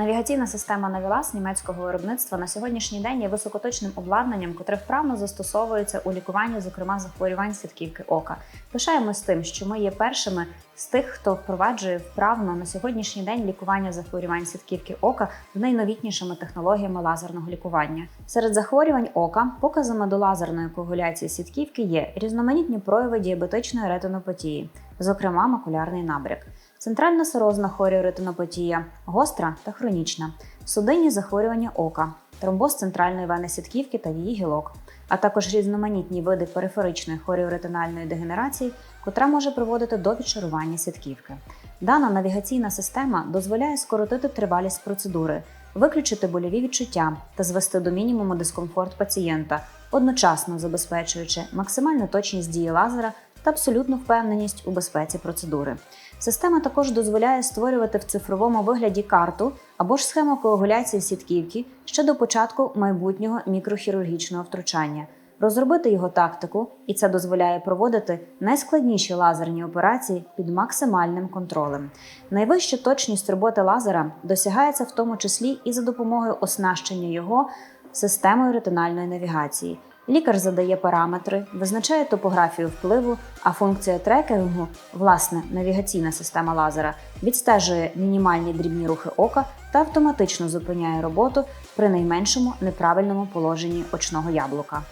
Навігаційна система Навілас німецького виробництва на сьогоднішній день є високоточним обладнанням, котре вправно застосовується у лікуванні, зокрема захворювань сітківки ока. Пишаємось тим, що ми є першими з тих, хто впроваджує вправно на сьогоднішній день лікування захворювань сітківки ока в найновітнішими технологіями лазерного лікування. Серед захворювань ока показами до лазерної коагуляції сітківки є різноманітні прояви діабетичної ретинопатії, зокрема макулярний набряк, центральна сирозна хоріоретинопатія, гостра та хронічна, судинні захворювання ока, тромбоз центральної вени сітківки та її гілок, а також різноманітні види периферичної хоріоретинальної дегенерації, котра може приводити до відшарування сітківки. Дана навігаційна система дозволяє скоротити тривалість процедури, виключити больові відчуття та звести до мінімуму дискомфорт пацієнта, одночасно забезпечуючи максимальну точність дії лазера та абсолютну впевненість у безпеці процедури. Система також дозволяє створювати в цифровому вигляді карту або ж схему коагуляції сітківки ще до початку майбутнього мікрохірургічного втручання, розробити його тактику, і це дозволяє проводити найскладніші лазерні операції під максимальним контролем. Найвища точність роботи лазера досягається в тому числі і за допомогою оснащення його системою ретинальної навігації. Лікар задає параметри, визначає топографію впливу, а функція трекінгу, власне, навігаційна система лазера, відстежує мінімальні дрібні рухи ока та автоматично зупиняє роботу при найменшому неправильному положенні очного яблука.